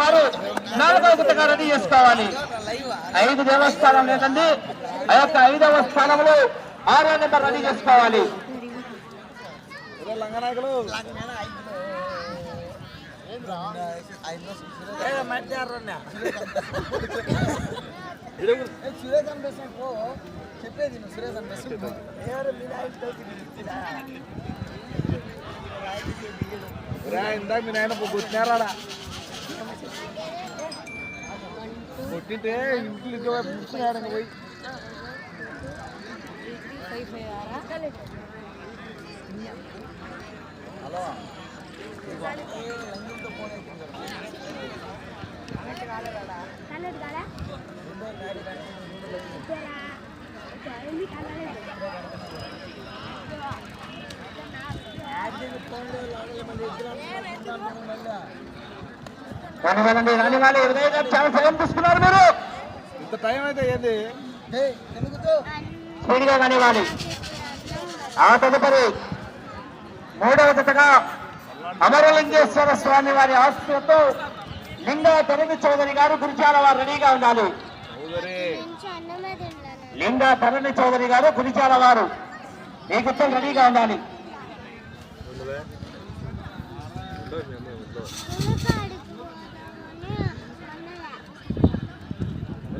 వారు నాలుగవ గుట్టగా రెడీ చేసుకోవాలి. ఐదు దేవస్థానం లేదండి. ఆ యొక్క ఐదవ స్థానంలో ఆరో నెంబర్ రెడీ చేసుకోవాలి. చెప్పేది సురేష్ అనిపిస్తుంది ఇందాక మీ నాయన కొట్టినారాడా కొట్టింటే ఇంట్లో ఇద్దరు వైపు ఫైవ్ పోయి. రానివ్వాలండి రానివ్వాలి ఉదయ్ గారు చాలా సమయం తీసుకున్నారు మీరు. ఇంత టైం అయితే ఏంది? స్పీడ్గా కానివ్వాలి ఆ తదుపరి మూడవ జతగా అమరలింగేశ్వర స్వామి వారి ఆస్తులతో లింగా తరవి చౌదరి గారు గురిచాల వారు రెడీగా ఉండాలి. లింగా తరణి చౌదరి గారు గురిచాల వారు గుర్తులు రెడీగా ఉండాలి.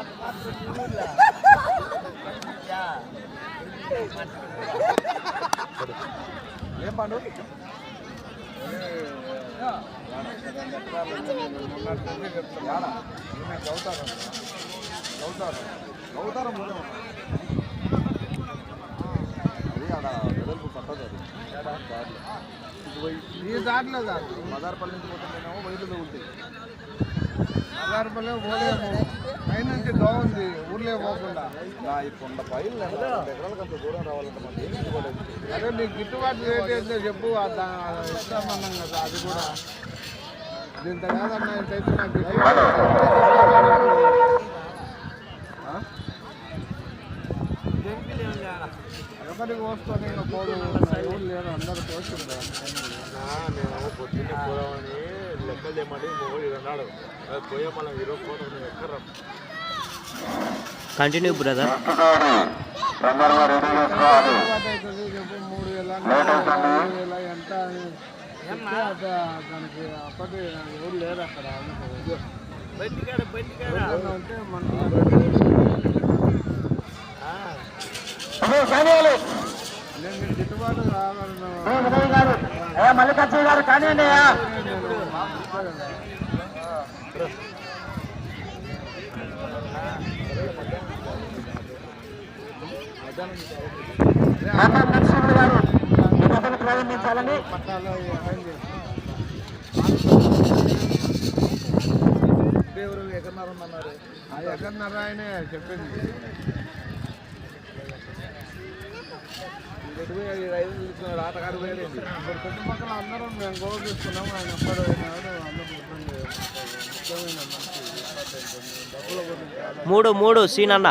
జరుగు జరుగు పండుగ ఏం పండు ఈ దాంట్లో కాదు. మదార్పల్లి నుంచి పోతుంటేనేమో వైద్యులు ఉంటాయి. మదార్పల్లి పోలేము నుంచి ఊర్లే పోకుండా ఈ కొండ పైలు ఎకరాలకు అంత దూరం రావాలంటే మనకి ఏం అదే నీకు గిట్టుబాటు రేట్ ఏంటో చెప్పు ఇస్తామన్నాం కదా అది కూడా దీంతో కాదన్నా ఇంతైతే నాకు ఎవరికి వస్తుంది నేను పోదు ఎవరు లేరు అందరూ తోస్తుంటారు పొద్దున్నే పోదామని లెక్కలు చేయమని మొగడు అన్నాడు. అది పోయే మనం ఈరోజు పోతాం మేము ఎక్కడ కంటిన్యూ బ్రదర్ మూడు వేల నాలుగు వేల ఎంత దానికి అప్పటి ఎవరు లేరు అక్కడ ఉదయ్ గారు ఏ మల్లికార్జున గారు కానివ్వండి నరసింహుడు గారు సభను ప్రారంభించాలని పట్టాలో అరేంజ్ దేవుడు ఎక్కడున్నారు అన్నారు. అది ఎక్కడున్నారా ఆయనే చెప్పింది. చుట్టుపక్కల అందరం మేము గోల్ ఆయన ఎప్పుడు అందరూ మూడు మూడు సీన్ అన్న.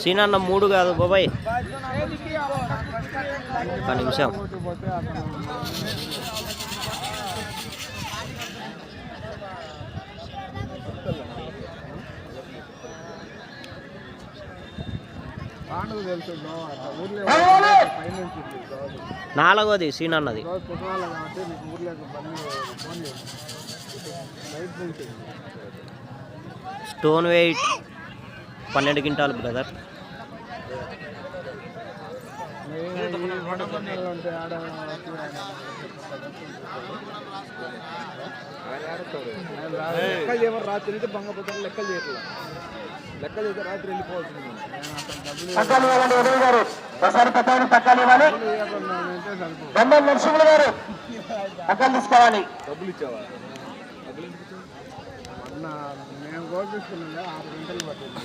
సీన్ అన్న మూడు కాదు బాబాయ్. ఒక నిమిషం. నాలుగోది సీన్ అన్నది స్టోన్ వెయిట్ పన్నెండు క్వింటాలు బ్రదర్. లెక్కలు చేయమని రాత్రి నుంచి బంగపోతారు లెక్కలు చేయట్లా. లెక్క రాత్రి వెళ్ళిపోవచ్చు పక్కన ఇవ్వాలండి ఉదయ్ గారు. ఒకసారి పక్కన పక్కన ఇవ్వాలి. నరసింహులు గారు. పక్కన తీసుకోవాలి డబ్బులు ఇచ్చావా? అన్న మేము కోపించుకున్నాం ఆరు గంటలు పట్టింది.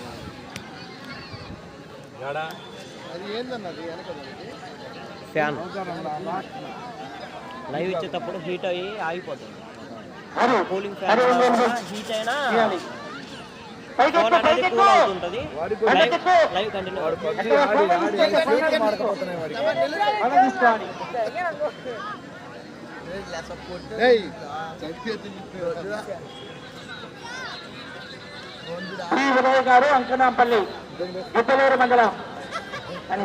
ఏడా అది ఏందన్నది వెనకది ఫ్యాన్. లైవ్ ఇచ్చేటప్పుడు హీట్ అయ్యి ఆగిపోతుంది. Cooling fan. హీట్ అయినా శ్రీ ఉదయ్ గారు అంకనాంపల్లి గుట్టలూరు మండలం. అని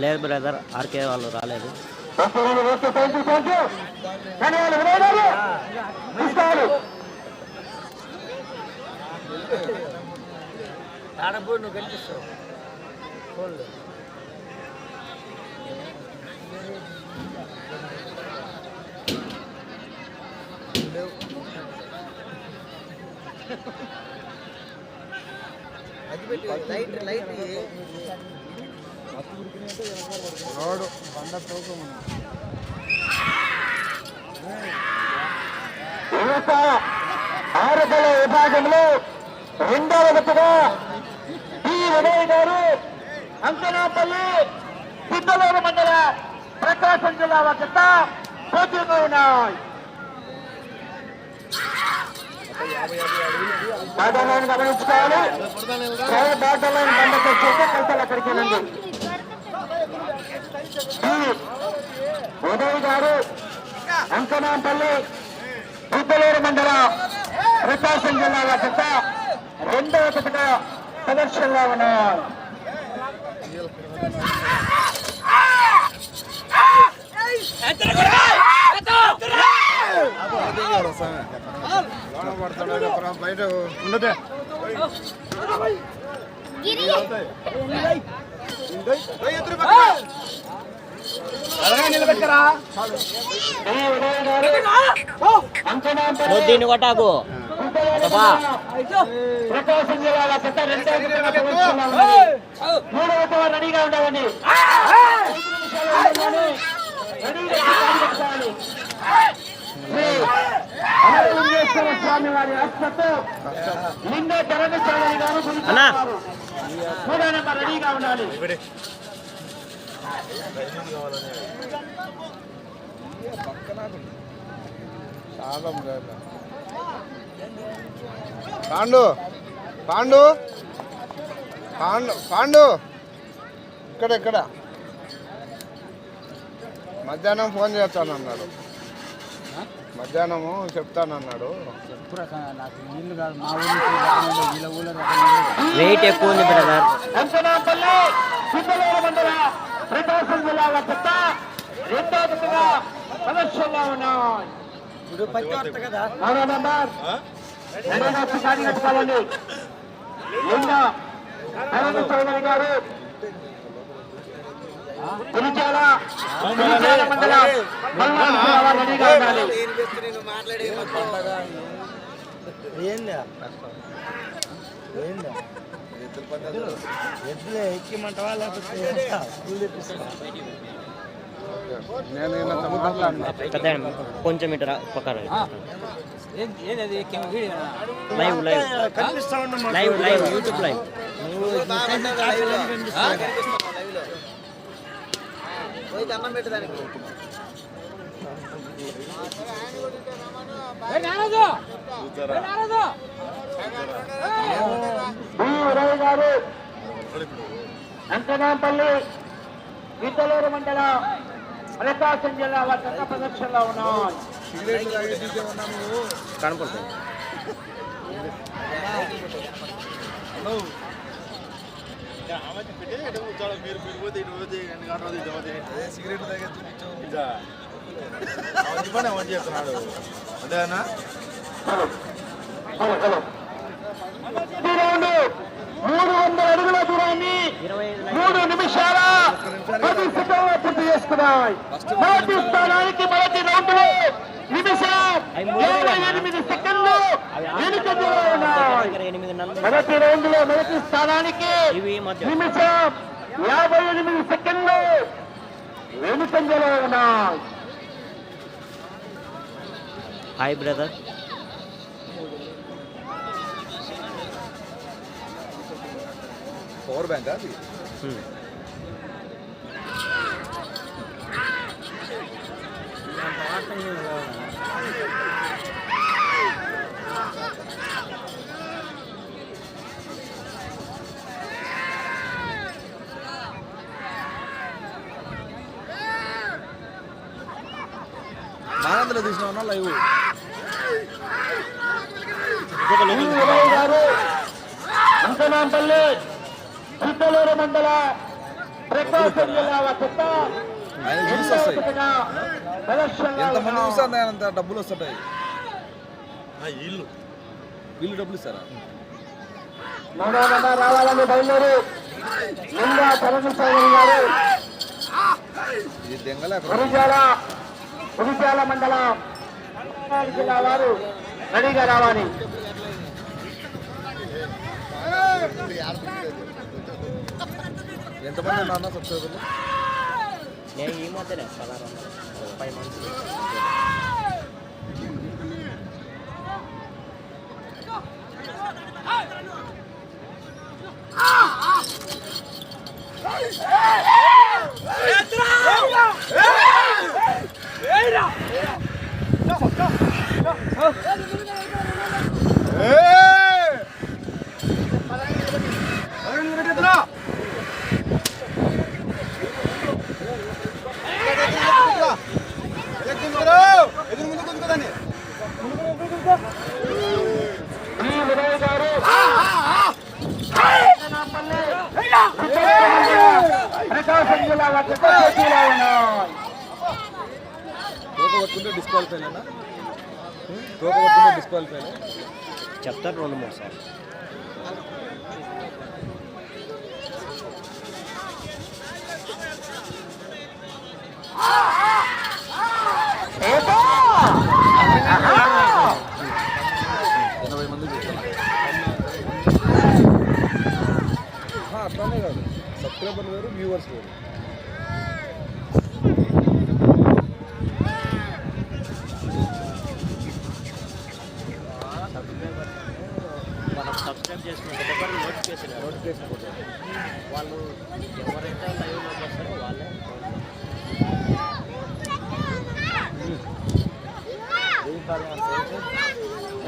లేదు బ్రదర్ ఆర్కే వాళ్ళు రాలేదు. థ్యాంక్ యూ థ్యాంక్ యూ ధన్యవాదాలు ఉదయ్ గారు తీసుకోవాలి రోడ్డు బండ తూకం ఉంది. యువత ఆరుదల విభాగంలో రెండవ విడతగా డి ఉదయ్ గారు అంకనాపల్లి సిద్ధలూరు మండల ప్రకాశం జిల్లా వద్ద పోటీగా ఉన్నాయి బాటలను గమనించుకోవాలి బాటలను బండ తెచ్చేస్తే కలితలు అక్కడికి వెళ్ళండి డి ఉదయ్ గారు అంకనాపల్లి బుద్ధలూరు మండలం ప్రకాశం జిల్లా వద్ద రెండవ ఒకటిగా ప్రదర్శనలో ఉన్నాయి బయట ఉండదే దీన్ని కొట్టాకు. ప్రకాశం జిల్లాల చెత్త మూడవ విడత రెడీగా ఉండాలండి స్వామి వారి ధరణి గారు మూడో నెంబర్ రెడీగా ఉండాలి చాలా పాండు పాండు పాండు పాండు. ఇక్కడ ఇక్కడ. మధ్యాహ్నం ఫోన్ చేస్తానన్నాడు. మధ్యాహ్నము చెప్తానన్నాడు. వెయిట్ ఎక్కువ ఉంది బ్రదర్ ప్రకాశం రెండో విడతగా ప్రదర్శనలో ఉన్నాయి కట్టుకోవాలండి. చౌదరి గారు. గురిజాల గురిజాల మండలం. రెడీగా ఉండాలి. ఈయనతో మాట్లాడినా పెద్ద కొంచెం ఇటు పక్కన రా. Live live live live YouTube live B Uday garu Ankanampalli విద్దలూరు మండలం ప్రకాశం జిల్లా వారి చెత్త ప్రదర్శనలో నువ్వు కనపడుతుంది మీరు మీరు పోతే ఇటు పోతే ఎన్ని గంటలు ఇటు పోతే సిగరెట్ తాగే చూపించావు ఇదా అవన్నీ పని అవన్నీ చేస్తున్నాడు అదేనా మూడు లైవ్ మూడు నిమిషాల పది సెకండ్లు పూర్తి చేసుకున్నాయి. మొదటి స్థానానికి మొదటి రౌండ్లో నిమిషం యాభై ఎనిమిది సెకండ్లు వెనుకంజలో ఉన్నాయి. దగ్గర ఎనిమిది నలభై మొదటి రౌండ్లో మొదటి స్థానానికి నిమిషం యాభై ఎనిమిది సెకండ్లు వెనుకంజలో ఉన్నాయి. Hi brother. పవర్ బ్యాంక్ అది? నానందలో తీసిన లైవ్ గారు. అంకనాంపల్లి చిత్తలూరు మండల ప్రకాశం జిల్లా. ఎంతమంది అంత డబ్బులు వస్తుంటాయి. ఇల్లు. వీళ్ళు డబ్బులు ఇస్తారా? రావాలని బయలుదేరి చరణ్ గారు ఇది దెంగలే అక్కడ గురిజాల గురిజాల మండలం జిల్లా వారు రెడీగా రావాలి. ఎంతమంది ఉన్నా సబ్స్క్రైబర్లు నేను ఈ మధ్యనే పదహారు వందలు ఫైవ్ మంత్స్ ఈ ఉదయ్ గారు ప్రకాశం జిల్లా వద్ద పోటీలో ఉన్నాయి తోక పట్టుకుంటే డిస్క్వాలిఫై అయినా? తోక పట్టుకుంటే డిస్క్వాలిఫై చెప్తారు రెండు మూడు సార్లు. అట్లానే కాదు. సబ్స్క్రైబర్లు వేరు వ్యూవర్స్ వేరు. మనం సబ్స్క్రైబ్ చేసుకుంటే ప్రతి నోటిఫికేషన్ నోటిఫికేషన్ కూడా వాళ్ళు ఎవరైతే లైవ్లోకి వస్తారో వాళ్ళే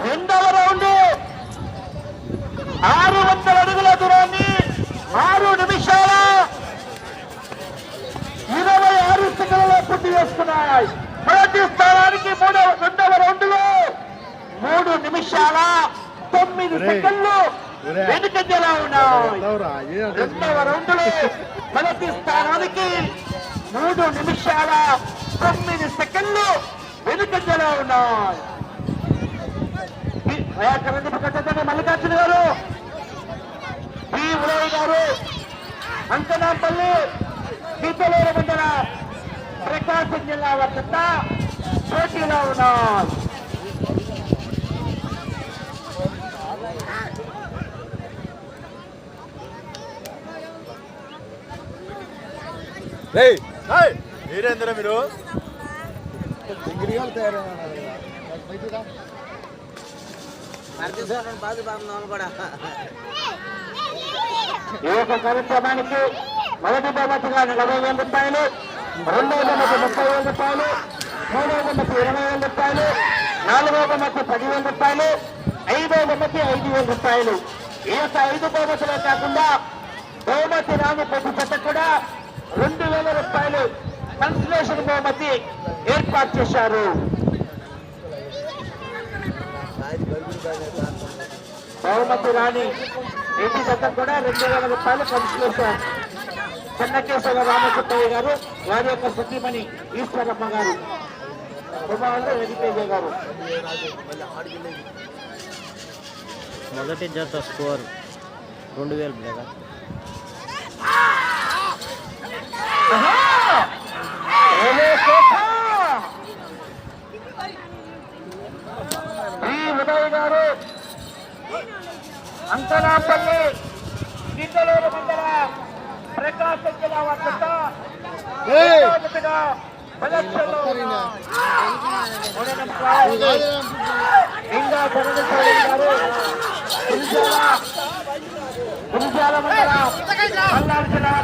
రెండవ రౌండ్. ఆరు వందల అడుగుల దూరాన్ని ఆరు నిమిషాల ఇరవై ఆరు సెకండ్లలో పూర్తి చేసుకున్నాయి. మొదటి స్థానానికి మూడవ రెండవ రౌండ్. మూడు నిమిషాల తొమ్మిది సెకండ్లు వెనుకంజలా ఉన్నాయి రెండవ రౌండ్లో మొదటి స్థానానికి మూడు నిమిషాల తొమ్మిది సెకండ్లు వెనుకంజలా ఉన్నాయి మల్లికార్జున గారు. ఈ ఉదయ్ గారు అంకనాపల్లి మండల ప్రకాశం జిల్లా వద్ద పోటీలో ఉన్నారు మీరేందరా మీరు? ఈ యొక్క కార్యక్రమానికి మొదటి బహుమతిగా నలభై వేల రూపాయలు రెండవ బహుమతి ముప్పై వేల రూపాయలు మూడవ బహుమతి ఇరవై వేల రూపాయలు నాలుగవ బహుమతి పదివేల రూపాయలు ఐదవ బహుమతి ఐదు వేల రూపాయలు ఈ యొక్క ఐదు బహుమతులే కాకుండా బహుమతి రాని ప్రతి కూడా రెండు వేల రూపాయలు కన్సలేషన్ బహుమతి ఏర్పాటు చేశారు. బహుమతి రాని ఇంటి జత కూడా? రెండు వేల రూపాయలు కన్సలేషన్ చెన్నకేశ్వర రామసుబ్బయ్య గారు వారి యొక్క సతీమణి ఈశ్వరమ్మ గారు. వెంకటేజ గారు. మొదటి జత స్కోర్ రెండు వేలు బ్రదర్. ఉదయ్ గారు అంతనాపల్లి గిద్దలూరు మండలం ప్రకాశం జిల్లా వద్దగా ప్రదక్షిణలో ఇంకా చరణశాలి గారు గురుజాల గురుజాల పల్నాడు జిల్లా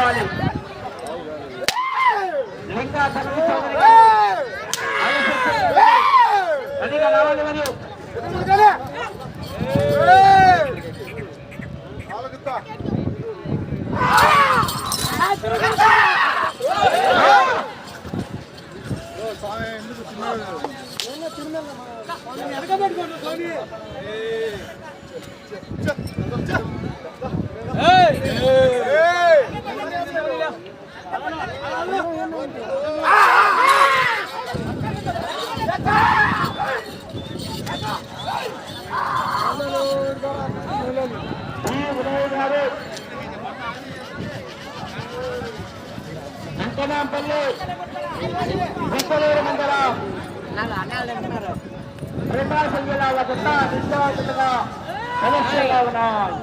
రెడీ వచ్చి కనిపించుకోవాలి రావాలి మరియు ఈ ఉదయ్ అంకనాంపల్లి విక్కలూరు మండలం ప్రకాశం జిల్లా వద్ద విశ్వాసంగా సమస్యగా ఉన్నాయి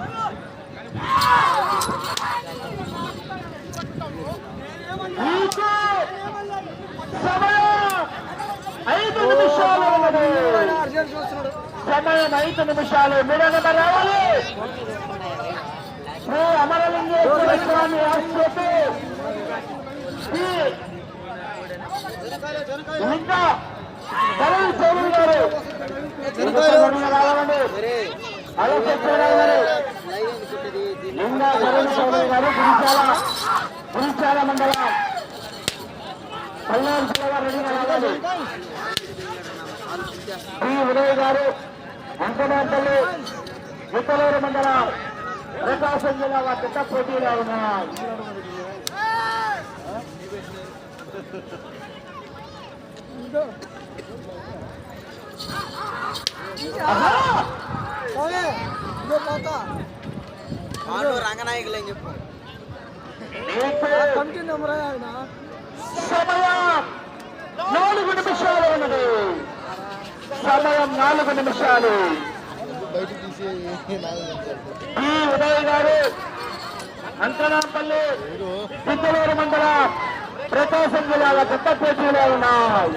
మీకు సమయం ఐదు నిమిషాలు సమయం ఐదు నిమిషాలు. మీరు నెంబర్ రావాలి. శ్రీ అమరలింగేశ్వర స్వామి ఆశ్రతి ఇంకా చౌదరి గారు రావాలండి గారు. ఇంకా కరణ్ చౌదరి గారు గురిచాల గురిచాల మండలం. పల్నాడు జిల్లా రావాలి శ్రీ ఉదయ్ గారు వెంకటాపల్లి విత్తలూరు మండలం ప్రకాశం జిల్లా వారి పెద్ద పోటీలో ఉన్నాయి! రంగనాయకులు అని చెప్పు? మీకు సమయం నాలుగు నిమిషాలు ఉన్నది. సమయం నాలుగు నిమిషాలు. ఈ ఉదయ్ గారు అంతనాపల్లి చిత్తలూరు మండలం ప్రకాశం జిల్లాల పెద్ద పోటీలో ఉన్నాయి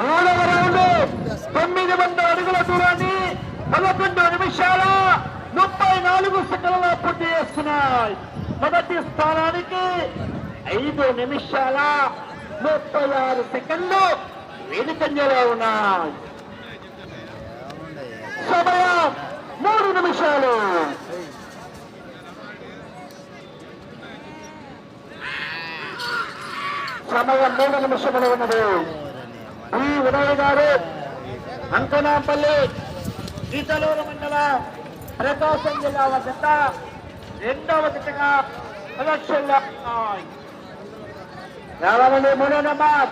మూడవ రౌండ్ తొమ్మిది వందల అడుగుల దూరాన్ని పదకొండు నిమిషాల ముప్పై నాలుగు సెకండ్ల పూర్తి చేస్తున్నాయి. మొదటి స్థానానికి ఐదు నిమిషాల ముప్పై ఆరు సెకండ్లు వెనుకంజలో ఉన్నాయి సమయం మూడు నిమిషాలు సమయం మూడు నిమిషములు ఉన్నది. ఈ ఉదయ్ గారు అంకనాపల్లి గీతలూరు మండలం ప్రకాశం జిల్లా వద్ద రెండవ జతగా ఎలక్షన్లో ఉన్నాయి. రావాలండి మూడో నెంబర్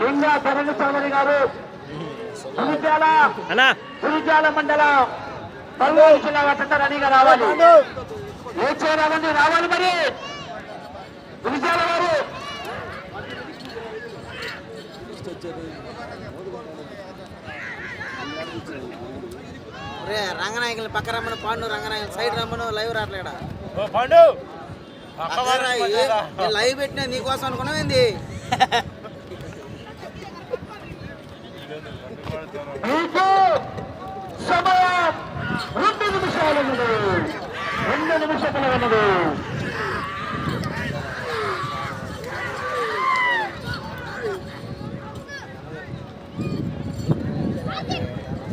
లింగా తరణి చౌదరి గారు గురిజాల గురిజాల మండలం పల్నాడు జిల్లా వద్ద రెడీగా రావాలి. లేచే రావండి రావాలి మరి. గురిజాల గారు రే రంగనాయకులు పక్క రమ్మను పాండు రంగనాయకులు సైడ్ రమ్మను లైవ్ రావట్లేడా? పండు! లైవ్ పెట్టినా నీకోసం అనుకున్నావు ఏంది? సమయం! రెండు నిమిషాలు ఉన్నది. రెండు నిమిషములు ఉన్నది.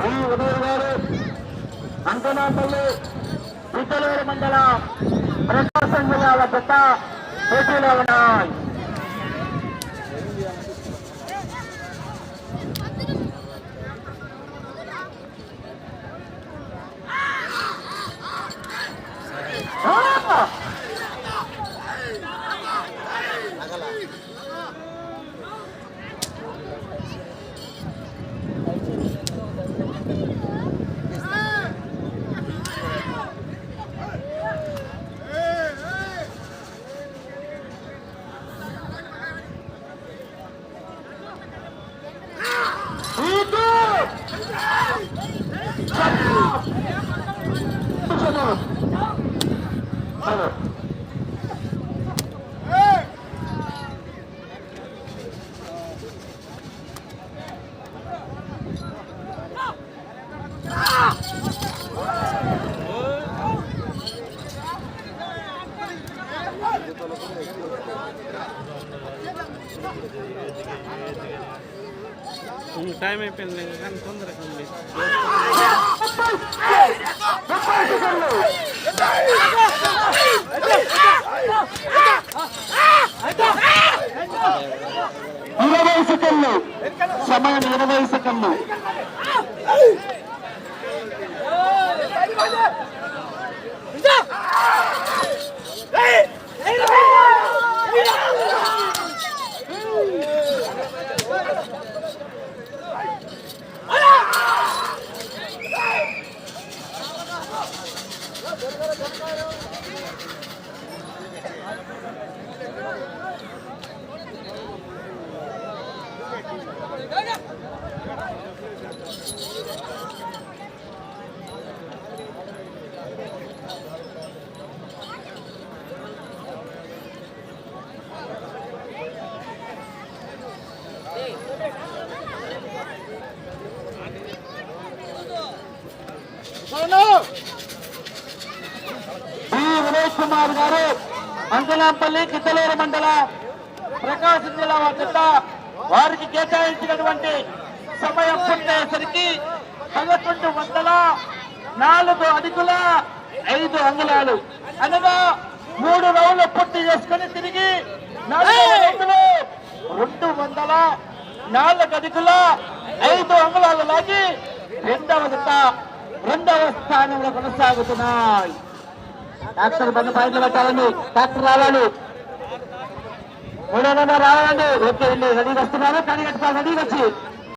ఈ ఉదయం గారు అంకనాపల్లి పిట్టలూరు మండలం ప్రకాశం జిల్లాల పెద్ద పోటీలో ఉన్నాయి. బి కుమార్ గారు అంజనాంపల్లి కిద్దలూరు మండల ప్రకాశం జిల్లా వద్ద వారికి కేటాయించినటువంటి సమయం పూర్తయ్యేసరికి పదకొండు వందల నాలుగు అడుగుల ఐదు అంగుళాలు. అనగా మూడు రౌండ్లు పూర్తి చేసుకుని తిరిగి రౌండ్లో రెండు వందల నాలుగు అడుగుల ఐదు అంగుళాలు లాగి రెండవ రెండవ స్థానంలో కొనసాగుతున్నాయి. డాక్టర్ బండి పాయింట్లు పెట్టాలండి. డాక్టర్ రావాలి. మూడో నెంబర్ రావాలండి. ఓకే అండి. రెడీ వస్తున్నారు. కానీ కట్టుకోవాలి రెడీ వచ్చి